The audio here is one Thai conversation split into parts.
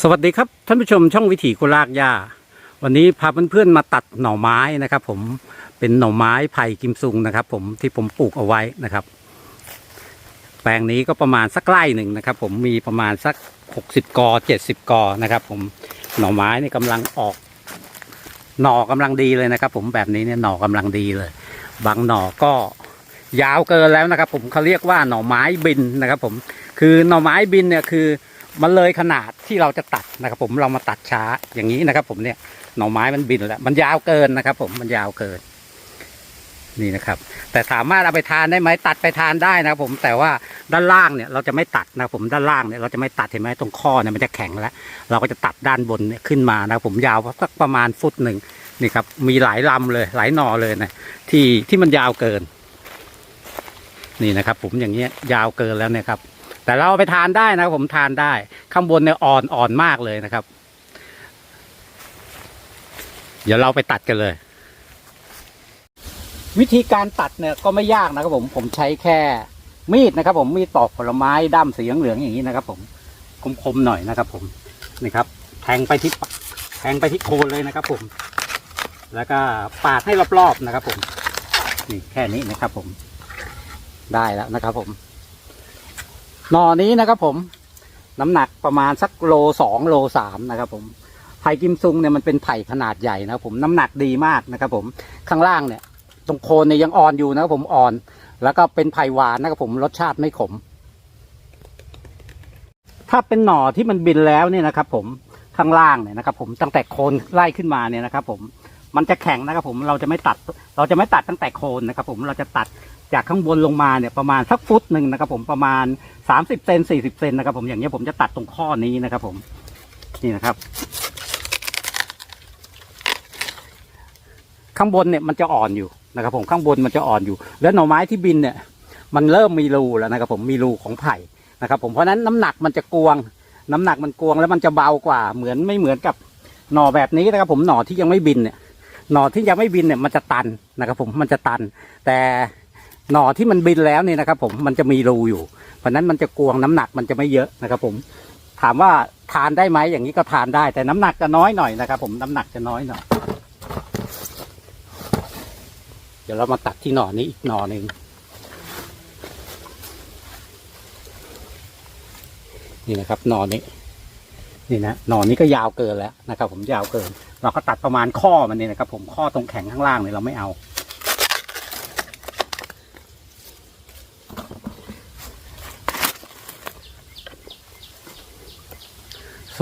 สวัสดีครับท่านผู้ชมช่องวิถีกุลากหญ้าวันนี้พาเพื่อนๆมาตัดหน่อไม้นะครับ ผมเป็นหน่อไม้ไผ่กิมซุงนะครับ ผมที่ผมปลูกเอาไว้นะครับ แปลงนี้ก็ประมาณสักไร่หนึ่งนะครับ ผมมีประมาณสักหกสิบกอเจ็ดสิบกอนะครับ ผมหน่อไม้นี่กำลังออก หน่อกำลังดีเลยนะครับ ผมแบบนี้เนี่ยหน่อกำลังดีเลย บางหน่อก็ยาวเกินแล้วนะครับ ผมเขาเรียกว่าหน่อไม้บินนะครับ ผมคือหน่อไม้บินเนี่ยคือ มันเลยขนาดที่เราจะตัดนะครับ ผมเรามาตัดช้าอย่างนี้นะครับ ผมเนี่ยหน่อไม้มันบินแล้วมันยาวเกินนะครับ ผมมันยาวเกิน นี่นะครับ แต่สามารถเอาไปทานได้ไหมตัดไปทานได้นะครับ ผมแต่ว่าด้านล่างเนี่ยเราจะไม่ตัดนะครับผมด้านล่างเนี่ยเราจะไม่ตัดเห็นไหมตรงข้อเนี่ยมันจะแข็งแล้ว เราก็จะตัดด้านบนเนี่ยขึ้นมานะครับ ผมยาวสักประมาณฟุตหนึ่งนี่ครับ มีหลายลำเลย หลายหน่อเลยนะที่ที่มันยาวเกิน นี่นะครับ ผมอย่างเงี้ยยาวเกินแล้วเนี่ยครับ แต่เราไปทานได้นะครับผมทานได้ ข้างบนเนี่ยอ่อนอ่อนมากเลยนะครับ เดี๋ยวเราไปตัดกันเลย วิธีการตัดเนี่ยก็ไม่ยากนะครับผมผมใช้แค่มีดนะครับ ผมมีดตอกผลไม้ด้ามสีเหลืองๆอย่างนี้นะครับ ผมคมๆหน่อยนะครับ ผมนี่ครับ แทงไปที่แทงไปที่โคนเลยนะครับ ผม แล้วก็ปาดให้รอบๆนะครับ ผม นี่แค่นี้นะครับ ผม ได้แล้วนะครับ ผม หน่อนี้นะครับผมน้ำหนักประมาณสักโลสองโลสามนะครับผมไผ่กิมซุงเนี่ยมันเป็นไผ่ขนาดใหญ่นะครับผมน้ำหนักดีมากนะครับผมข้างล่างเนี่ย ตรงโคนเนี่ยยังอ่อนอยู่นะครับผมอ่อน แล้วก็เป็นไผ่หวานนะครับผมรสชาติไม่ขม ถ้าเป็นหน่อที่มันบินแล้วเนี่ยนะครับผมข้างล่างเนี่ยนะครับผมตั้งแต่โคนไล่ขึ้นมาเนี่ยนะครับผมมันจะแข็งนะครับผมเราจะไม่ตัด เราจะไม่ตัดตั้งแต่โคนนะครับผมเราจะตัด จากข้างบนลงมาเนี่ยประมาณสักฟุตหนึ่งนะครับ ผมประมาณสามสิบเซนสี่สิบเซนนะครับ ผมอย่างเงี้ยผมจะตัดตรงข้อนี้นะครับ ผมนี่นะครับ ข้างบนเนี่ยมันจะอ่อนอยู่นะครับ ผมข้างบนมันจะอ่อนอยู่ แล้วหน่อไม้ที่บินเนี่ย มันเริ่มมีรูแล้วนะครับ ผมมีรูของไผ่นะครับ ผมเพราะฉะนั้นน้ำหนักมันจะกวง น้ำหนักมันกวงแล้วมันจะเบากว่าเหมือนไม่เหมือนกับหน่อแบบนี้นะครับ ผมหน่อที่ยังไม่บินเนี่ยหน่อที่ยังไม่บินเนี่ยมันจะตันนะครับ ผมมันจะตัน แต่ หน่อที่มันบินแล้วเนี่ยนะครับ ผมมันจะมีรูอยู่เพราะนั้นมันจะกวงน้ำหนักมันจะไม่เยอะนะครับ ผมถามว่าทานได้ไหมอย่างนี้ก็ทานได้ แต่น้ำหนักจะน้อยหน่อยนะครับ ผมน้ำหนักจะน้อยหน่อยเดี๋ยวเรามาตัดที่หน่อนี้อีกหน่อหนึ่งนี่นะครับหน่อนี้นี่นะหน่อนี้ก็ยาวเกินแล้วนะครับ ผมยาวเกิน เราก็ตัดประมาณข้อมันนี่นะครับ ผมข้อตรงแข็งข้างล่างเนี่ยเราไม่เอา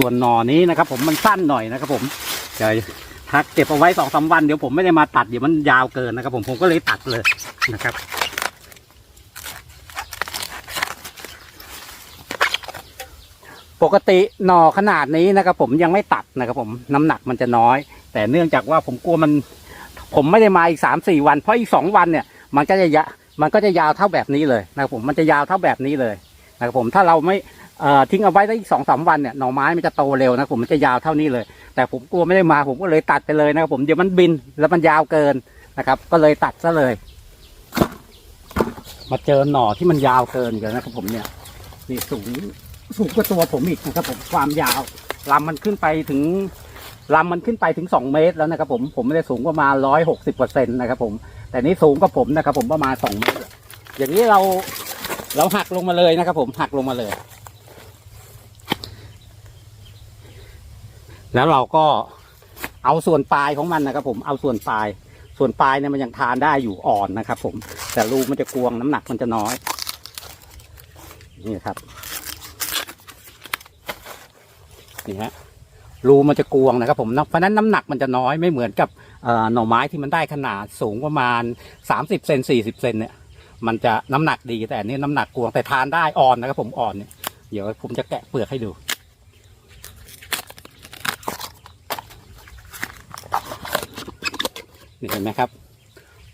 ส่วนหน่อนี้นะครับ ผมมันสั้นหน่อยนะครับ ผมเดี๋ยวถ้าเก็บเอาไว้สองสามวันเดี๋ยวผมไม่ได้มาตัดเดี๋ยวมันยาวเกินนะครับ ผมผมก็เลยตัดเลยนะครับปกติหน่อขนาดนี้นะครับ ผมยังไม่ตัดนะครับ ผมน้ำหนักมันจะน้อย แต่เนื่องจากว่าผมกลัวมัน ผมไม่ได้มาอีกสามสี่วัน เพราะอีกสองวันเนี่ย มันก็จะยะมันก็จะยาวเท่าแบบนี้เลยนะครับผมมันจะยาวเท่าแบบนี้เลยนะครับผมถ้าเราไม่ ทิ้งเอาไว้ได้อีกสองสามวันเนี่ยหน่อไม้มันจะโตเร็วนะผมมันจะยาวเท่านี้เลย แต่ผมกลัวไม่ได้มาผมก็เลยตัดไปเลยนะครับผมเดี๋ยวมันบินแล้วมันยาวเกินนะครับ ก็เลยตัดซะเลย มาเจอหน่อที่มันยาวเกินอีกันนะครับผมเนี่ยนี่สูงสูงกว่าตัวผมอีกนะครับผมความยาวลำมันขึ้นไปถึงลำมันขึ้นไปถึงสองเมตรแล้วนะครับผมผมไม่ได้สูงประมาณร้อยหกสิบเปอร์เซ็นต์นะครับผมแต่นี่สูงกว่าผมนะครับผมประมาณสองเมตร อย่างนี้เราเราหักลงมาเลยนะครับผมหักลงมาเลย แล้วเราก็เอาส่วนปลายของมันนะครับ ผมเอาส่วนปลาย ส่วนปลายเนี่ยมันยังทานได้อยู่อ่อนนะครับ ผม แต่รูมันจะกวงน้ำหนักมันจะน้อย นี่ครับนี่ฮะรูมันจะกวงนะครับผมเพราะนั้นน้ำหนักมันจะน้อยไม่เหมือนกับหน่อไม้ที่มันได้ขนาดสูงประมาณสามสิบเซนสี่สิบเซนเนี่ย มันจะน้ำหนักดีแต่อันนี้น้ำหนักกวงแต่ทานได้อ่อนนะครับผมอ่อนเนี่ยเดี๋ยวผมจะแกะเปลือกให้ดู นี่เห็นไหมครับ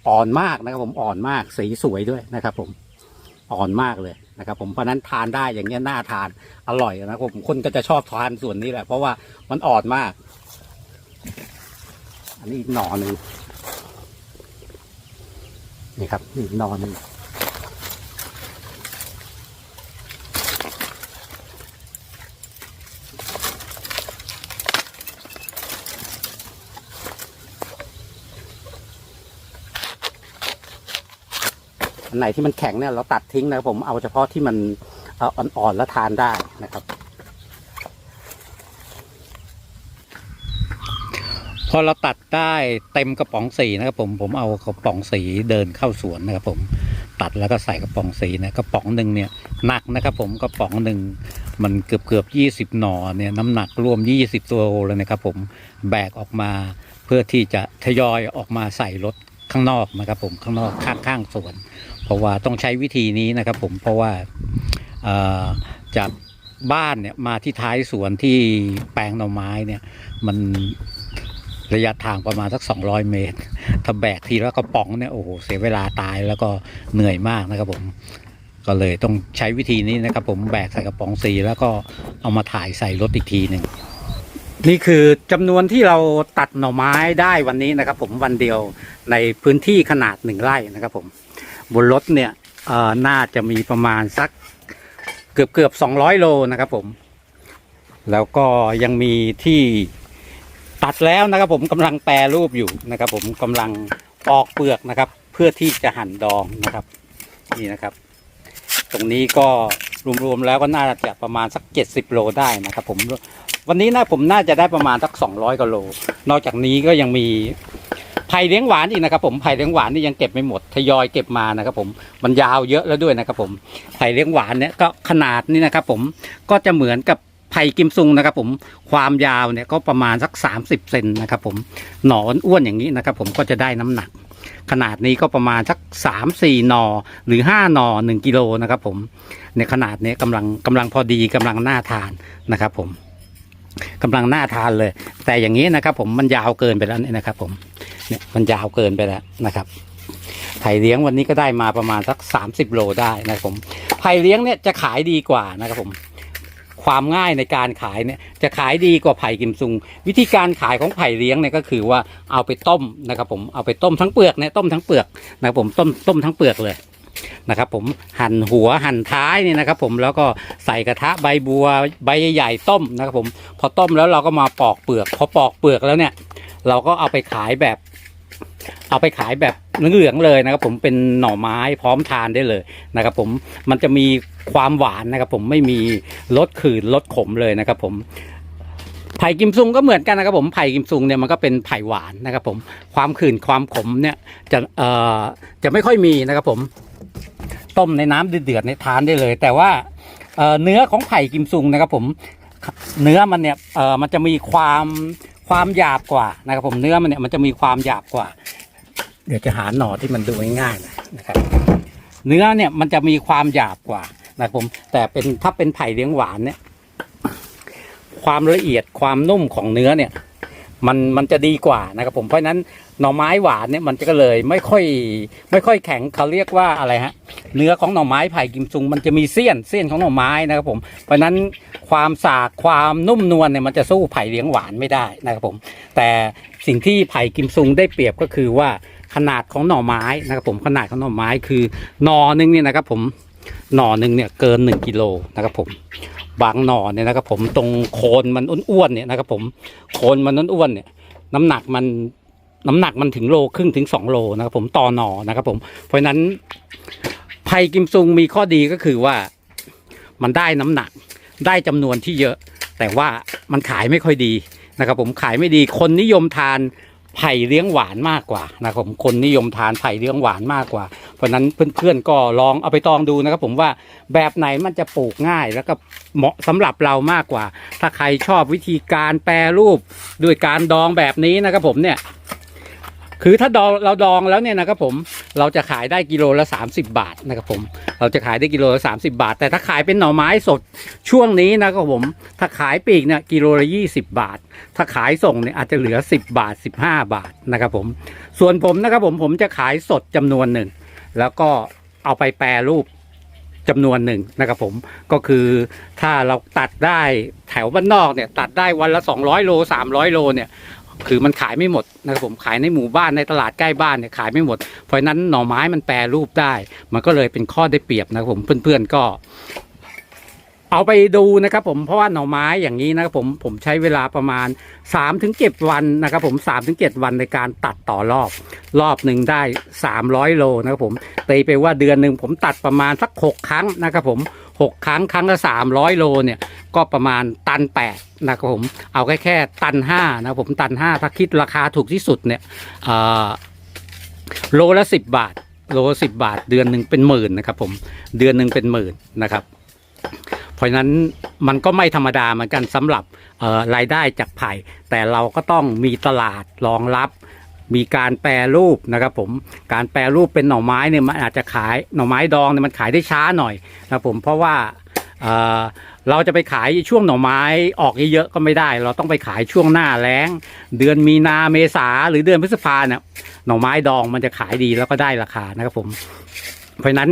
อ่อนมากนะครับผมอ่อนมากสีสวยด้วยนะครับ ผมอ่อนมากเลยนะครับ ผมเพราะนั้นทานได้อย่างเงี้ยน่าทานอร่อยนะครับผมคนก็จะชอบทานส่วนนี้แหละ เพราะว่ามันอ่อนมาก อันนี้อีกหน่อหนึ่งนี่ครับนี่อีกหน่อหนึ่ง อันไหนที่มันแข็งเนี่ยเราตัดทิ้งนะครับผมเอาเฉพาะที่มันอ่ออ่อนๆแล้วทานได้นะครับ พอเราตัดได้เต็มกระป๋องสีนะครับ ผมผมเอากระป๋องสีเดินเข้าสวนนะครับ ผมตัดแล้วก็ใส่กระป๋องสีนะกระป๋องหนึ่งเนี่ยหนักนะครับ ผมกระป๋องหนึ่งมันเกือบเกือบยี่สิบหน่อเนี่ยน้ำหนักรวมยี่สิบตัวโลเลยนะครับ ผมแบกออกมาเพื่อที่จะทยอยออกมาใส่รถข้างนอกนะครับ ผมข้างนอกข้างข้างสวน เพราะว่าต้องใช้วิธีนี้นะครับผมเพราะว่าจากบ้านเนี่ยมาที่ท้ายสวนที่แปลงหน่อไม้เนี่ยมันระยะทางประมาณสัก 200 เมตร ถ้าแบกทีแล้วก็ป๋องเนี่ยโอ้โหเสียเวลาตายแล้วก็เหนื่อยมากนะครับผมก็เลยต้องใช้วิธีนี้นะครับผมแบกใส่กระป๋องสีแล้วก็เอามาถ่ายใส่รถอีกทีหนึ่งนี่คือจำนวนที่เราตัดหน่อไม้ได้วันนี้นะครับผมวันเดียวในพื้นที่ขนาดหนึ่งไร่นะครับผม บนรถเนี่ยน่าจะมีประมาณสักเกือบเกือบสองร้อยโลนะครับผม แล้วก็ยังมีที่ตัดแล้วนะครับผมกำลังแปรรูปอยู่นะครับ ผมกำลังปอกเปลือกนะครับ เพื่อที่จะหั่นดองนะครับนี่นะครับ ตรงนี้ก็รวมๆแล้วก็น่าจะประมาณสักเจ็ดสิบโลได้นะครับ ผมวันนี้นะผมน่าจะได้ประมาณสักสองร้อยกว่าโล นอกจากนี้ก็ยังมี ไผ่เลี้ยงหวานอีกนะครับผมไผ่เลี้ยงหวานนี่ยังเก็บไม่หมดทยอยเก็บมานะครับผมมันยาวเยอะแล้วด้วยนะครับผมไผ่เลี้ยงหวานเนี่ยก็ขนาดนี่นะครับผมก็จะเหมือนกับไผ่กิมซุงนะครับผมความยาวเนี่ยก็ประมาณสัก 30เซนนะครับผมหนอนอ้วนอย่างนี้นะครับผมก็จะได้น้ำหนัก ขนาดนี้ก็ประมาณสักสามสี่หนอ หรือห้าหนอหนึ่งกิโลนะครับผมในขนาดนี้กำลังกำลังพอดีกำลังน่าทานนะครับผม กำลังน่าทานเลย แต่อย่างนี้นะครับ ผมมันยาวเกินไปแล้วนี่นะครับ ผมเนี่ยมันยาวเกินไปแล้วนะครับไผ่เลี้ยงวันนี้ก็ได้มาประมาณสักสามสิบโลได้นะครับผมไผ่เลี้ยงเนี่ยจะขายดีกว่านะครับผมความง่ายในการขายเนี่ยจะขายดีกว่าไผ่กิมซุง วิธีการขายของไผ่เลี้ยงเนี่ยก็คือว่าเอาไปต้มนะครับผมเอาไปต้มทั้งเปลือกเนี่ยต้มทั้งเปลือกนะครับผมต้มต้มทั้งเปลือกเลย นะครับผมหั่นหัวหั่นท้ายนี่นะครับผมแล้วก็ใส่กระทะใบบัวใบใหญ่ๆต้มนะครับผมพอต้มแล้วเราก็มาปอกเปลือกพอปอกเปลือกแล้วเนี่ย เราก็เอาไปขายแบบ เอาไปขายแบบเหลืองๆเลยนะครับผมเป็นหน่อไม้พร้อมทานได้เลยนะครับผมมันจะมีความหวานนะครับผมไม่มีรสขืนรสขมเลยนะครับผมไผ่กิมซุงก็เหมือนกันนะครับผมไผ่กิมซุงเนี่ยมันก็เป็นไผ่หวานนะครับผมความขื่นความขมเนี่ยจะเอ่อจะไม่ค่อยมีนะครับผม ต้มในน้ำเดือดๆในทานได้เลย แต่ว่าเเนื้อของไผ่กิมซุงนะครับผมเนื้อมันเนี่ยมันจะมีความความหยาบกว่านะครับผมเนื้อมันเนี่ยมันจะมีความหยาบกว่า เดี๋ยวจะหาหน่อที่มันดูง่ายๆหน่อยนะครับ เนื้อเนี่ยมันจะมีความหยาบกว่านะครับผม แต่เป็นถ้าเป็นไผ่เลี้ยงหวานเนี่ย ความละเอียดความนุ่มของเนื้อเนี่ย มันมันจะดีกว่านะครับผมเพราะนั้นหน่อไม้หวานเนี่ยมันก็เลยไม่ค่อยไม่ค่อยแข็งเขาเรียกว่าอะไรฮะเนื้อของหน่อไม้ไผ่กิมซุง มันจะมีเสี้ยนเสี้ยนของหน่อไม้นะครับผมเพราะนั้นความสากความนุ่มนวลเนี่ยมันจะสู้ไผ่เลี้ยงหวานไม่ได้นะครับผม แต่สิ่งที่ไผ่กิมซุงได้เปรียบก็คือว่าขนาดของหน่อไม้นะครับผมขนาดของหน่อไม้คือหน่อหนึ่งเนี่ยนะครับผมหน่อหนึ่งเนี่ยเกินหนึ่งกิโลนะครับผม บางหน่อเนี่ยนะครับ ผมตรงโคนมันอ้วนๆเนี่ยนะครับผมโคนมันอ้วนๆเนี่ยน้ำหนักมันน้ำหนักมันถึงโลครึ่งถึงสองโลนะครับผมต่อหน่อนะครับผมเพราะฉะนั้นไผ่กิมซุงมีข้อดีก็คือว่ามันได้น้ำหนักได้จำนวนที่เยอะ แต่ว่ามันขายไม่ค่อยดีนะครับผมขายไม่ดีคนนิยมทาน ไผ่เลี้ยงหวานมากกว่านะครับผมคนนิยมทานไผ่เลี้ยงหวานมากกว่า เพราะนั้นเพื่อนๆก็ลองเอาไปตองดูนะครับ ผมว่าแบบไหนมันจะปลูกง่าย แล้วก็เหมาะสำหรับเรามากกว่า ถ้าใครชอบวิธีการแปรรูปด้วยการดองแบบนี้นะครับผมเนี่ย คือถ้าดองเราดองแล้วเนี่ยนะครับผมเราจะขายได้กิโลละ 30 บาทนะครับผมเราจะขายได้กิโลละ 30 บาท แต่ถ้าขายเป็นหน่อไม้สดช่วงนี้นะครับผมถ้าขายปีกเนี่ยกิโลละ20 บาท ถ้าขายส่งเนี่ยอาจจะเหลือ 10 บาท 15 บาทนะครับผมส่วนผมนะครับผมผมจะขายสดจำนวนหนึ่ง แล้วก็เอาไปแปรรูปจำนวนหนึ่งนะครับผมก็คือถ้าเราตัดได้แถวบ้านนอกเนี่ยตัดได้วันละ 200 โล 300 โลเนี่ย คือมันขายไม่หมดนะครับผมขายในหมู่บ้านในตลาดใกล้บ้านเนี่ยขายไม่หมด เพราะนั้นหน่อไม้มันแปรรูปได้ มันก็เลยเป็นข้อได้เปรียบนะครับผมเพื่อนๆก็ เอาไปดูนะครับผมเพราะว่าหน่อไม้อย่างนี้นะครับผมผมใช้เวลาประมาณ 3-7ถึงวันนะครับผม 3-7ถึงวันในการตัดต่อรอบ รอบหนึ่งได้ 300 โลนะครับผมตีไปว่าเดือนหนึ่งผมตัดประมาณสัก 6 ครั้งนะครับผม 6 ครั้งครั้งละ300 โลเนี่ยก็ประมาณตัน 8 นะครับผมเอาแค่แค่ตัน 5 นะครับผมตัน 5 ถ้าคิดราคาถูกที่สุดเนี่ยโลละ 10 บาท โลละ10บาท เดือนหนึ่งเป็นหมื่นนะครับผมเดือนหนึ่งเป็นหมื่นนะครับ เพราะฉะนั้นมันก็ไม่ธรรมดาเหมือนกันสำหรับรายได้จากไผ่ แต่เราก็ต้องมีตลาดรองรับ มีการแปรรูปนะครับผมการแปรรูปเป็นหน่อไม้เนี่ยมันอาจจะขายหน่อไม้ดองเนี่ยมันขายได้ช้าหน่อยนะครับผมเพราะว่าเเราจะไปขายช่วงหน่อไม้ออกเยอะๆก็ไม่ได้ เราต้องไปขายช่วงหน้าแล้ง เดือนมีนาเมษาหรือเดือนพฤษภาเนี่ยหน่อไม้ดองมันจะขายดีแล้วก็ได้ราคานะครับผม เพราะฉะนั้น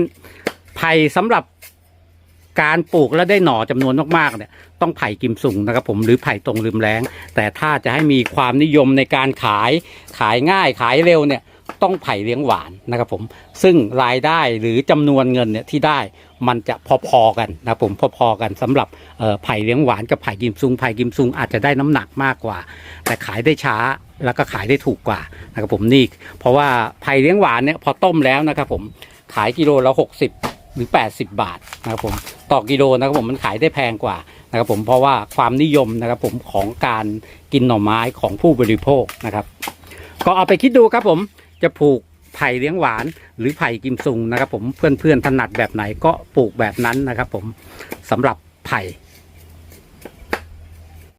ไผ่สำหรับ การปลูกแล้วได้หน่อจำนวนมากๆเนี่ยต้องไผ่กิมซุงนะครับผมหรือไผ่ตรงลืมแรงแต่ถ้าจะให้มีความนิยมในการขายขายง่ายขายเร็วเนี่ยต้องไผ่เลี้ยงหวานนะครับผมซึ่งรายได้หรือจำนวนเงินเนี่ยที่ได้มันจะพอๆกันนะผมพอๆกันสำหรับเอ่อไผ่เลี้ยงหวานกับไผ่กิมซุงไผ่กิมซุงอาจจะได้น้ำหนักมากกว่า แต่ขายได้ช้าแล้วก็ขายได้ถูกกว่านะครับผมนี่เพราะว่าไผ่เลี้ยงหวานเนี่ยพอต้มแล้วนะครับผมขายกิโลละ60 หรือ 80 บาทนะครับผมต่อกิโลนะครับผมมันขายได้แพงกว่านะครับผมเพราะว่าความนิยมนะครับผมของการกินหน่อไม้ของผู้บริโภคนะครับ ก็เอาไปคิดดูครับผมจะปลูกไผ่เลี้ยงหวานหรือไผ่กิมซุงนะครับผมเพื่อนๆถนัดแบบไหนก็ปลูกแบบนั้นนะครับผมสำหรับไผ่